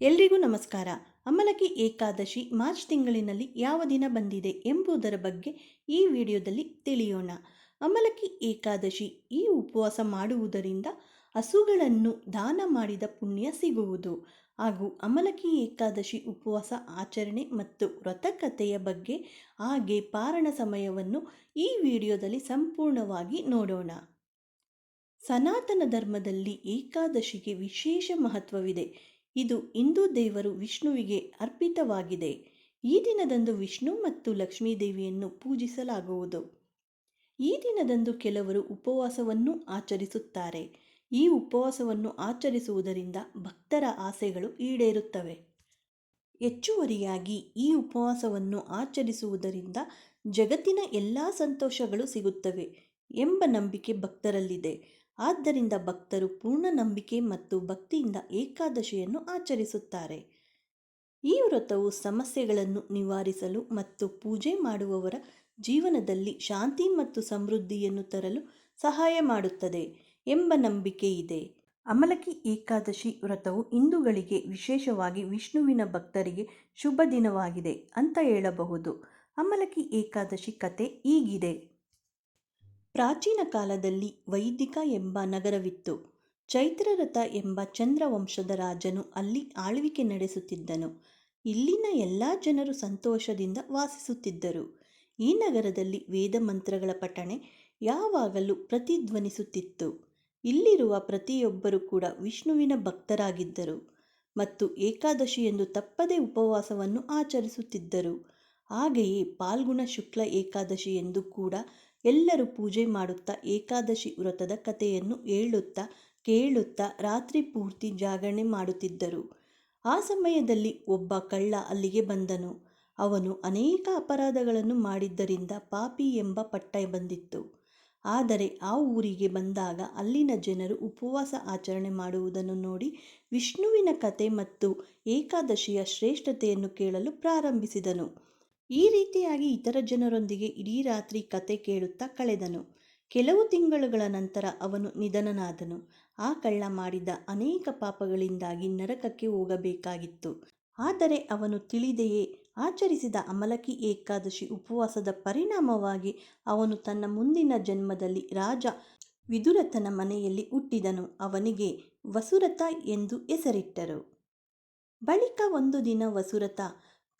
ಎಲ್ರಿಗೂ ನಮಸ್ಕಾರ. ಅಮಲಕಿ ಏಕಾದಶಿ ಮಾರ್ಚ್ ತಿಂಗಳಿನಲ್ಲಿ ಯಾವ ದಿನ ಬಂದಿದೆ ಎಂಬುದರ ಬಗ್ಗೆ ಈ ವಿಡಿಯೋದಲ್ಲಿ ತಿಳಿಯೋಣ. ಅಮಲಕಿ ಏಕಾದಶಿ ಈ ಉಪವಾಸ ಮಾಡುವುದರಿಂದ ಹಸುಗಳನ್ನು ದಾನ ಮಾಡಿದ ಪುಣ್ಯ ಸಿಗುವುದು. ಹಾಗೂ ಅಮಲಕಿ ಏಕಾದಶಿ ಉಪವಾಸ ಆಚರಣೆ ಮತ್ತು ವ್ರತಕಥೆಯ ಬಗ್ಗೆ ಹಾಗೆ ಪಾರಣ ಸಮಯವನ್ನು ಈ ವಿಡಿಯೋದಲ್ಲಿ ಸಂಪೂರ್ಣವಾಗಿ ನೋಡೋಣ. ಸನಾತನ ಧರ್ಮದಲ್ಲಿ ಏಕಾದಶಿಗೆ ವಿಶೇಷ ಮಹತ್ವವಿದೆ. ಇದು ಹಿಂದೂ ದೇವರು ವಿಷ್ಣುವಿಗೆ ಅರ್ಪಿತವಾಗಿದೆ. ಈ ದಿನದಂದು ವಿಷ್ಣು ಮತ್ತು ಲಕ್ಷ್ಮೀ ದೇವಿಯನ್ನು ಪೂಜಿಸಲಾಗುವುದು. ಈ ದಿನದಂದು ಕೆಲವರು ಉಪವಾಸವನ್ನು ಆಚರಿಸುತ್ತಾರೆ. ಈ ಉಪವಾಸವನ್ನು ಆಚರಿಸುವುದರಿಂದ ಭಕ್ತರ ಆಸೆಗಳು ಈಡೇರುತ್ತವೆ. ಹೆಚ್ಚುವರಿಯಾಗಿ ಈ ಉಪವಾಸವನ್ನು ಆಚರಿಸುವುದರಿಂದ ಜಗತ್ತಿನ ಎಲ್ಲ ಸಂತೋಷಗಳು ಸಿಗುತ್ತವೆ ಎಂಬ ನಂಬಿಕೆ ಭಕ್ತರಲ್ಲಿದೆ. ಆದ್ದರಿಂದ ಭಕ್ತರು ಪೂರ್ಣ ನಂಬಿಕೆ ಮತ್ತು ಭಕ್ತಿಯಿಂದ ಏಕಾದಶಿಯನ್ನು ಆಚರಿಸುತ್ತಾರೆ. ಈ ವ್ರತವು ಸಮಸ್ಯೆಗಳನ್ನು ನಿವಾರಿಸಲು ಮತ್ತು ಪೂಜೆ ಮಾಡುವವರ ಜೀವನದಲ್ಲಿ ಶಾಂತಿ ಮತ್ತು ಸಮೃದ್ಧಿಯನ್ನು ತರಲು ಸಹಾಯ ಮಾಡುತ್ತದೆ ಎಂಬ ನಂಬಿಕೆ ಇದೆ. ಅಮಲಕಿ ಏಕಾದಶಿ ವ್ರತವು ಹಿಂದೂಗಳಿಗೆ ವಿಶೇಷವಾಗಿ ವಿಷ್ಣುವಿನ ಭಕ್ತರಿಗೆ ಶುಭ ದಿನವಾಗಿದೆ ಅಂತ ಹೇಳಬಹುದು. ಅಮಲಕಿ ಏಕಾದಶಿ ಕತೆ ಹೀಗಿದೆ. ಪ್ರಾಚೀನ ಕಾಲದಲ್ಲಿ ವೈದಿಕ ಎಂಬ ನಗರವಿತ್ತು. ಚೈತ್ರರಥ ಎಂಬ ಚಂದ್ರವಂಶದ ರಾಜನು ಅಲ್ಲಿ ಆಳ್ವಿಕೆ ನಡೆಸುತ್ತಿದ್ದನು. ಇಲ್ಲಿನ ಎಲ್ಲ ಜನರು ಸಂತೋಷದಿಂದ ವಾಸಿಸುತ್ತಿದ್ದರು. ಈ ನಗರದಲ್ಲಿ ವೇದ ಮಂತ್ರಗಳ ಪಠಣೆ ಯಾವಾಗಲೂ ಪ್ರತಿಧ್ವನಿಸುತ್ತಿತ್ತು. ಇಲ್ಲಿರುವ ಪ್ರತಿಯೊಬ್ಬರೂ ಕೂಡ ವಿಷ್ಣುವಿನ ಭಕ್ತರಾಗಿದ್ದರು ಮತ್ತು ಏಕಾದಶಿಯೆಂದು ತಪ್ಪದೆ ಉಪವಾಸವನ್ನು ಆಚರಿಸುತ್ತಿದ್ದರು. ಹಾಗೆಯೇ ಪಾಲ್ಗುಣ ಶುಕ್ಲ ಏಕಾದಶಿ ಎಂದು ಕೂಡ ಎಲ್ಲರೂ ಪೂಜೆ ಮಾಡುತ್ತಾ ಏಕಾದಶಿ ವ್ರತದ ಕಥೆಯನ್ನು ಹೇಳುತ್ತಾ ಕೇಳುತ್ತಾ ರಾತ್ರಿ ಪೂರ್ತಿ ಜಾಗರಣೆ ಮಾಡುತ್ತಿದ್ದರು. ಆ ಸಮಯದಲ್ಲಿ ಒಬ್ಬ ಕಳ್ಳ ಅಲ್ಲಿಗೆ ಬಂದನು. ಅವನು ಅನೇಕ ಅಪರಾಧಗಳನ್ನು ಮಾಡಿದ್ದರಿಂದ ಪಾಪಿ ಎಂಬ ಪಟ್ಟ ಬಂದಿತ್ತು. ಆದರೆ ಆ ಊರಿಗೆ ಬಂದಾಗ ಅಲ್ಲಿನ ಜನರು ಉಪವಾಸ ಆಚರಣೆ ಮಾಡುವುದನ್ನು ನೋಡಿ ವಿಷ್ಣುವಿನ ಕತೆ ಮತ್ತು ಏಕಾದಶಿಯ ಶ್ರೇಷ್ಠತೆಯನ್ನು ಕೇಳಲು ಪ್ರಾರಂಭಿಸಿದನು. ಈ ರೀತಿಯಾಗಿ ಇತರ ಜನರೊಂದಿಗೆ ಇಡೀ ರಾತ್ರಿ ಕತೆ ಕೇಳುತ್ತಾ ಕಳೆದನು. ಕೆಲವು ತಿಂಗಳುಗಳ ನಂತರ ಅವನು ನಿಧನನಾದನು. ಆ ಕಳ್ಳ ಮಾಡಿದ ಅನೇಕ ಪಾಪಗಳಿಂದಾಗಿ ನರಕಕ್ಕೆ ಹೋಗಬೇಕಾಗಿತ್ತು. ಆದರೆ ಅವನು ತಿಳಿದೆಯೇ, ಆಚರಿಸಿದ ಅಮಲಕಿ ಏಕಾದಶಿ ಉಪವಾಸದ ಪರಿಣಾಮವಾಗಿ ಅವನು ತನ್ನ ಮುಂದಿನ ಜನ್ಮದಲ್ಲಿ ರಾಜ ವಿದುರಥನ ಮನೆಯಲ್ಲಿ ಹುಟ್ಟಿದನು. ಅವನಿಗೆ ವಸುರಥ ಎಂದು ಹೆಸರಿಟ್ಟರು. ಬಳಿಕ ಒಂದು ದಿನ ವಸುರಥ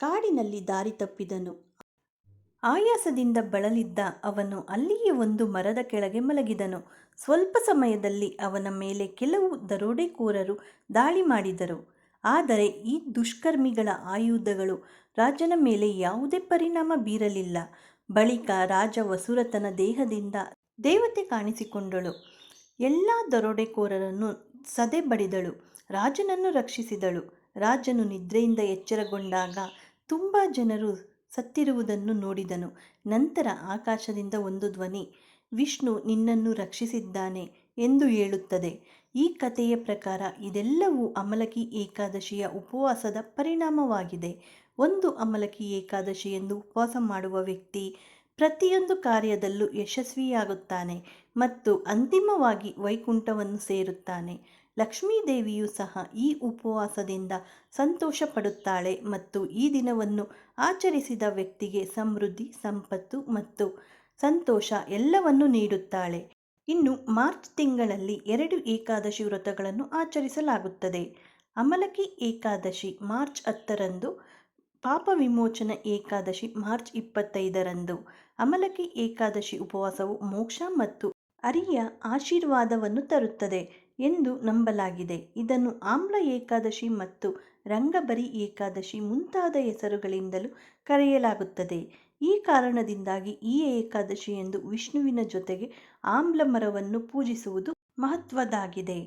ಕಾಡಿನಲ್ಲಿ ದಾರಿ ತಪ್ಪಿದನು. ಆಯಾಸದಿಂದ ಬಳಲಿದ್ದ ಅವನು ಅಲ್ಲಿಯೇ ಒಂದು ಮರದ ಕೆಳಗೆ ಮಲಗಿದನು. ಸ್ವಲ್ಪ ಸಮಯದಲ್ಲಿ ಅವನ ಮೇಲೆ ಕೆಲವು ದರೋಡೆಕೋರರು ದಾಳಿ ಮಾಡಿದರು. ಆದರೆ ಈ ದುಷ್ಕರ್ಮಿಗಳ ಆಯುಧಗಳು ರಾಜನ ಮೇಲೆ ಯಾವುದೇ ಪರಿಣಾಮ ಬೀರಲಿಲ್ಲ. ಬಳಿಕ ರಾಜ ವಸುರತನ ದೇಹದಿಂದ ದೇವತೆ ಕಾಣಿಸಿಕೊಂಡಳು. ಎಲ್ಲ ದರೋಡೆಕೋರರನ್ನು ಸದೆ ಬಡಿದಳು ರಾಜನನ್ನು ರಕ್ಷಿಸಿದಳು. ರಾಜನು ನಿದ್ರೆಯಿಂದ ಎಚ್ಚರಗೊಂಡಾಗ ತುಂಬ ಜನರು ಸತ್ತಿರುವುದನ್ನು ನೋಡಿದನು. ನಂತರ ಆಕಾಶದಿಂದ ಒಂದು ಧ್ವನಿ, ವಿಷ್ಣು ನಿನ್ನನ್ನು ರಕ್ಷಿಸಿದ್ದಾನೆ ಎಂದು ಹೇಳುತ್ತದೆ. ಈ ಕಥೆಯ ಪ್ರಕಾರ ಇದೆಲ್ಲವೂ ಅಮಲಕಿ ಏಕಾದಶಿಯ ಉಪವಾಸದ ಪರಿಣಾಮವಾಗಿದೆ. ಒಂದು ಅಮಲಕಿ ಏಕಾದಶಿ ಎಂದು ಉಪವಾಸ ಮಾಡುವ ವ್ಯಕ್ತಿ ಪ್ರತಿಯೊಂದು ಕಾರ್ಯದಲ್ಲೂ ಯಶಸ್ವಿಯಾಗುತ್ತಾನೆ ಮತ್ತು ಅಂತಿಮವಾಗಿ ವೈಕುಂಠವನ್ನು ಸೇರುತ್ತಾನೆ. ಲಕ್ಷ್ಮೀದೇವಿಯು ಸಹ ಈ ಉಪವಾಸದಿಂದ ಸಂತೋಷ ಪಡುತ್ತಾಳೆ ಮತ್ತು ಈ ದಿನವನ್ನು ಆಚರಿಸಿದ ವ್ಯಕ್ತಿಗೆ ಸಮೃದ್ಧಿ, ಸಂಪತ್ತು ಮತ್ತು ಸಂತೋಷ ಎಲ್ಲವನ್ನು ನೀಡುತ್ತಾಳೆ. ಇನ್ನು ಮಾರ್ಚ್ ತಿಂಗಳಲ್ಲಿ ಎರಡು ಏಕಾದಶಿ ವ್ರತಗಳನ್ನು ಆಚರಿಸಲಾಗುತ್ತದೆ. ಅಮಲಕಿ ಏಕಾದಶಿ ಮಾರ್ಚ್ ಹತ್ತರಂದು, ಪಾಪ ವಿಮೋಚನ ಏಕಾದಶಿ ಮಾರ್ಚ್ ಇಪ್ಪತ್ತೈದರಂದು. ಅಮಲಕಿ ಏಕಾದಶಿ ಉಪವಾಸವು ಮೋಕ್ಷ ಮತ್ತು ಅರಿಯ ಆಶೀರ್ವಾದವನ್ನು ತರುತ್ತದೆ. ಎಂದು ನಂಬಲಾಗಿದೆ. ಇದನ್ನು ಆಮ್ಲ ಏಕಾದಶಿ ಮತ್ತು ರಂಗಬರಿ ಏಕಾದಶಿ ಮುಂತಾದ ಹೆಸರುಗಳಿಂದಲೂ ಕರೆಯಲಾಗುತ್ತದೆ. ಈ ಕಾರಣದಿಂದಾಗಿ ಈ ಏಕಾದಶಿ ಎಂದು ವಿಷ್ಣುವಿನ ಜೊತೆಗೆ ಆಮ್ಲ ಮರವನ್ನು ಪೂಜಿಸುವುದು ಮಹತ್ವದಾಗಿದೆ.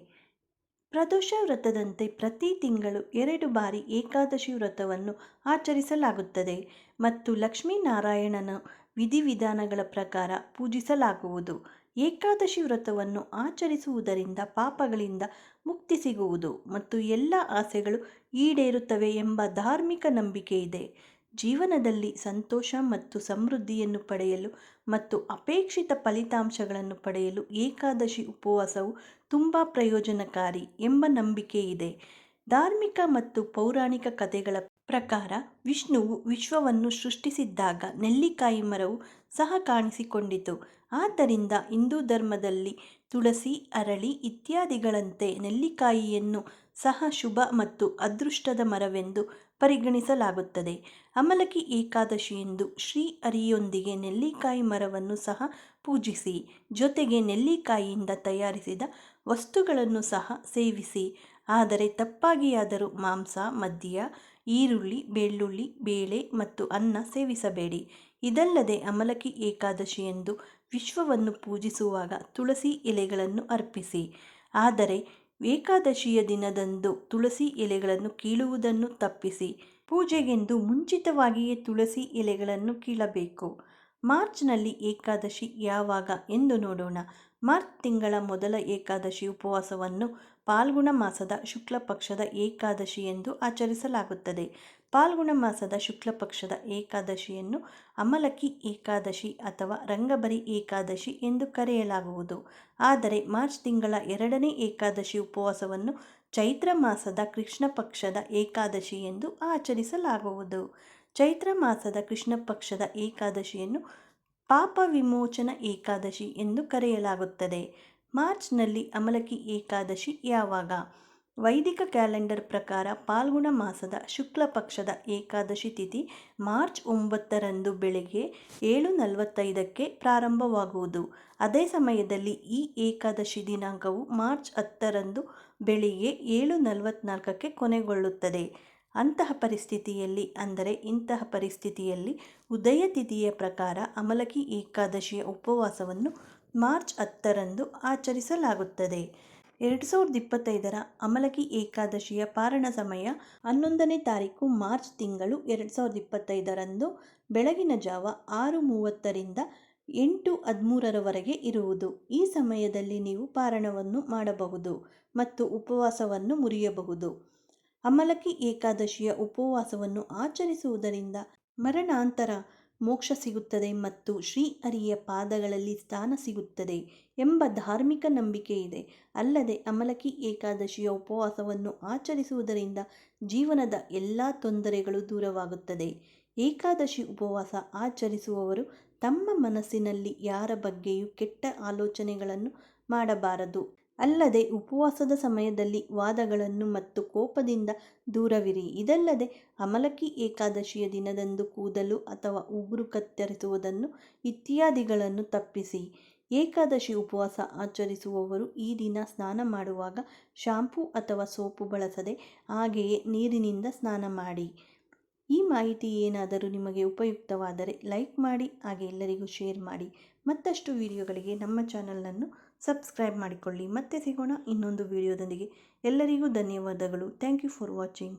ಪ್ರದೋಷ ವ್ರತದಂತೆ ಪ್ರತಿ ತಿಂಗಳು ಎರಡು ಬಾರಿ ಏಕಾದಶಿ ವ್ರತವನ್ನು ಆಚರಿಸಲಾಗುತ್ತದೆ ಮತ್ತು ಲಕ್ಷ್ಮೀನಾರಾಯಣನ ವಿಧಿವಿಧಾನಗಳ ಪ್ರಕಾರ ಪೂಜಿಸಲಾಗುವುದು. ಏಕಾದಶಿ ವ್ರತವನ್ನು ಆಚರಿಸುವುದರಿಂದ ಪಾಪಗಳಿಂದ ಮುಕ್ತಿ ಸಿಗುವುದು ಮತ್ತು ಎಲ್ಲ ಆಸೆಗಳು ಈಡೇರುತ್ತವೆ ಎಂಬ ಧಾರ್ಮಿಕ ನಂಬಿಕೆ ಇದೆ. ಜೀವನದಲ್ಲಿ ಸಂತೋಷ ಮತ್ತು ಸಮೃದ್ಧಿಯನ್ನು ಪಡೆಯಲು ಮತ್ತು ಅಪೇಕ್ಷಿತ ಫಲಿತಾಂಶಗಳನ್ನು ಪಡೆಯಲು ಏಕಾದಶಿ ಉಪವಾಸವು ತುಂಬ ಪ್ರಯೋಜನಕಾರಿ ಎಂಬ ನಂಬಿಕೆ ಇದೆ. ಧಾರ್ಮಿಕ ಮತ್ತು ಪೌರಾಣಿಕ ಕಥೆಗಳ ಪ್ರಕಾರ ವಿಷ್ಣುವು ವಿಶ್ವವನ್ನು ಸೃಷ್ಟಿಸಿದ್ದಾಗ ನೆಲ್ಲಿಕಾಯಿ ಮರವು ಸಹ ಕಾಣಿಸಿಕೊಂಡಿತು. ಆದ್ದರಿಂದ ಹಿಂದೂ ಧರ್ಮದಲ್ಲಿ ತುಳಸಿ, ಅರಳಿ ಇತ್ಯಾದಿಗಳಂತೆ ನೆಲ್ಲಿಕಾಯಿಯನ್ನು ಸಹ ಶುಭ ಮತ್ತು ಅದೃಷ್ಟದ ಮರವೆಂದು ಪರಿಗಣಿಸಲಾಗುತ್ತದೆ. ಅಮಲಕಿ ಏಕಾದಶಿಯಂದು ಶ್ರೀ ಅರಿಯೊಂದಿಗೆ ನೆಲ್ಲಿಕಾಯಿ ಮರವನ್ನು ಸಹ ಪೂಜಿಸಿ, ಜೊತೆಗೆ ನೆಲ್ಲಿಕಾಯಿಯಿಂದ ತಯಾರಿಸಿದ ವಸ್ತುಗಳನ್ನು ಸಹ ಸೇವಿಸಿ. ಆದರೆ ತಪ್ಪಾಗಿಯಾದರೂ ಮಾಂಸ, ಮದ್ಯ, ಈರುಳ್ಳಿ, ಬೆಳ್ಳುಳ್ಳಿ, ಬೇಳೆ ಮತ್ತು ಅನ್ನ ಸೇವಿಸಬೇಡಿ. ಇದಲ್ಲದೆ ಅಮಲಕಿ ಏಕಾದಶಿಯಂದು ವಿಶ್ವವನ್ನು ಪೂಜಿಸುವಾಗ ತುಳಸಿ ಎಲೆಗಳನ್ನು ಅರ್ಪಿಸಿ. ಆದರೆ ಏಕಾದಶಿಯ ದಿನದಂದು ತುಳಸಿ ಎಲೆಗಳನ್ನು ಕೀಳುವುದನ್ನು ತಪ್ಪಿಸಿ. ಪೂಜೆಗೆಂದು ಮುಂಚಿತವಾಗಿಯೇ ತುಳಸಿ ಎಲೆಗಳನ್ನು ಕೀಳಬೇಕು. ಮಾರ್ಚ್ನಲ್ಲಿ ಏಕಾದಶಿ ಯಾವಾಗ ಎಂದು ನೋಡೋಣ. ಮಾರ್ಚ್ ತಿಂಗಳ ಮೊದಲ ಏಕಾದಶಿ ಉಪವಾಸವನ್ನು ಪಾಲ್ಗುಣ ಮಾಸದ ಶುಕ್ಲ ಪಕ್ಷದ ಏಕಾದಶಿ ಎಂದು ಆಚರಿಸಲಾಗುತ್ತದೆ. ಪಾಲ್ಗುಣ ಮಾಸದ ಶುಕ್ಲ ಪಕ್ಷದ ಏಕಾದಶಿಯನ್ನು ಅಮಲಕಿ ಏಕಾದಶಿ ಅಥವಾ ರಂಗಬರಿ ಏಕಾದಶಿ ಎಂದು ಕರೆಯಲಾಗುವುದು. ಆದರೆ ಮಾರ್ಚ್ ತಿಂಗಳ ಎರಡನೇ ಏಕಾದಶಿ ಉಪವಾಸವನ್ನು ಚೈತ್ರ ಮಾಸದ ಕೃಷ್ಣ ಪಕ್ಷದ ಏಕಾದಶಿ ಎಂದು ಆಚರಿಸಲಾಗುವುದು. ಚೈತ್ರ ಮಾಸದ ಕೃಷ್ಣ ಪಕ್ಷದ ಏಕಾದಶಿಯನ್ನು ಪಾಪ ವಿಮೋಚನ ಏಕಾದಶಿ ಎಂದು ಕರೆಯಲಾಗುತ್ತದೆ. ಮಾರ್ಚ್ನಲ್ಲಿ ಅಮಲಕಿ ಏಕಾದಶಿ ಯಾವಾಗ? ವೈದಿಕ ಕ್ಯಾಲೆಂಡರ್ ಪ್ರಕಾರ ಪಾಲ್ಗುಣ ಮಾಸದ ಶುಕ್ಲ ಪಕ್ಷದ ಏಕಾದಶಿ ತಿಥಿ ಮಾರ್ಚ್ ಒಂಬತ್ತರಂದು ಬೆಳಗ್ಗೆ ಏಳು ನಲವತ್ತೈದಕ್ಕೆ ಪ್ರಾರಂಭವಾಗುವುದು. ಅದೇ ಸಮಯದಲ್ಲಿ ಈ ಏಕಾದಶಿ ದಿನಾಂಕವು ಮಾರ್ಚ್ ಹತ್ತರಂದು ಬೆಳಿಗ್ಗೆ ಏಳು ನಲವತ್ತ್ನಾಲ್ಕಕ್ಕೆ ಕೊನೆಗೊಳ್ಳುತ್ತದೆ. ಅಂತಹ ಪರಿಸ್ಥಿತಿಯಲ್ಲಿ, ಅಂದರೆ ಇಂತಹ ಪರಿಸ್ಥಿತಿಯಲ್ಲಿ ಉದಯ ತಿಥಿಯ ಪ್ರಕಾರ ಅಮಲಕಿ ಏಕಾದಶಿಯ ಉಪವಾಸವನ್ನು ಮಾರ್ಚ್ ಹತ್ತರಂದು ಆಚರಿಸಲಾಗುತ್ತದೆ. ಎರಡು ಸಾವಿರದ ಇಪ್ಪತ್ತೈದರ ಅಮಲಕಿ ಏಕಾದಶಿಯ ಪಾರಣ ಸಮಯ ಹನ್ನೊಂದನೇ ತಾರೀಕು ಮಾರ್ಚ್ ತಿಂಗಳು ಎರಡು ಸಾವಿರದ ಇಪ್ಪತ್ತೈದರಂದು ಬೆಳಗಿನ ಜಾವ ಆರು ಮೂವತ್ತರಿಂದ ಎಂಟು ಹದಿಮೂರರವರೆಗೆ ಇರುವುದು. ಈ ಸಮಯದಲ್ಲಿ ನೀವು ಪಾರಣವನ್ನು ಮಾಡಬಹುದು ಮತ್ತು ಉಪವಾಸವನ್ನು ಮುರಿಯಬಹುದು. ಅಮಲಕಿ ಏಕಾದಶಿಯ ಉಪವಾಸವನ್ನು ಆಚರಿಸುವುದರಿಂದ ಮರಣಾಂತರ ಮೋಕ್ಷ ಸಿಗುತ್ತದೆ ಮತ್ತು ಶ್ರೀ ಹರಿಯ ಪಾದಗಳಲ್ಲಿ ಸ್ಥಾನ ಸಿಗುತ್ತದೆ ಎಂಬ ಧಾರ್ಮಿಕ ನಂಬಿಕೆ ಇದೆ. ಅಲ್ಲದೆ ಅಮಲಕಿ ಏಕಾದಶಿಯ ಉಪವಾಸವನ್ನು ಆಚರಿಸುವುದರಿಂದ ಜೀವನದ ಎಲ್ಲ ತೊಂದರೆಗಳು ದೂರವಾಗುತ್ತದೆ. ಏಕಾದಶಿ ಉಪವಾಸ ಆಚರಿಸುವವರು ತಮ್ಮ ಮನಸ್ಸಿನಲ್ಲಿ ಯಾರ ಬಗ್ಗೆಯೂ ಕೆಟ್ಟ ಆಲೋಚನೆಗಳನ್ನು ಮಾಡಬಾರದು. ಅಲ್ಲದೆ ಉಪವಾಸದ ಸಮಯದಲ್ಲಿ ವಾದಗಳನ್ನು ಮತ್ತು ಕೋಪದಿಂದ ದೂರವಿರಿ. ಇದಲ್ಲದೆ ಅಮಲಕಿ ಏಕಾದಶಿಯ ದಿನದಂದು ಕೂದಲು ಅಥವಾ ಉಗುರು ಕತ್ತರಿಸುವುದನ್ನು ಇತ್ಯಾದಿಗಳನ್ನು ತಪ್ಪಿಸಿ. ಏಕಾದಶಿ ಉಪವಾಸ ಆಚರಿಸುವವರು ಈ ದಿನ ಸ್ನಾನ ಮಾಡುವಾಗ ಶಾಂಪೂ ಅಥವಾ ಸೋಪು ಬಳಸದೆ ಹಾಗೆಯೇ ನೀರಿನಿಂದ ಸ್ನಾನ ಮಾಡಿ. ಈ ಮಾಹಿತಿ ಏನಾದರೂ ನಿಮಗೆ ಉಪಯುಕ್ತವಾದರೆ ಲೈಕ್ ಮಾಡಿ, ಹಾಗೆ ಎಲ್ಲರಿಗೂ ಶೇರ್ ಮಾಡಿ. ಮತ್ತಷ್ಟು ವಿಡಿಯೋಗಳಿಗೆ ನಮ್ಮ ಚಾನಲನ್ನು ಸಬ್ಸ್ಕ್ರೈಬ್ ಮಾಡಿಕೊಳ್ಳಿ. ಮತ್ತೆ ಸಿಗೋಣ ಇನ್ನೊಂದು ವಿಡಿಯೋದೊಂದಿಗೆ. ಎಲ್ಲರಿಗೂ ಧನ್ಯವಾದಗಳು. Thank you for watching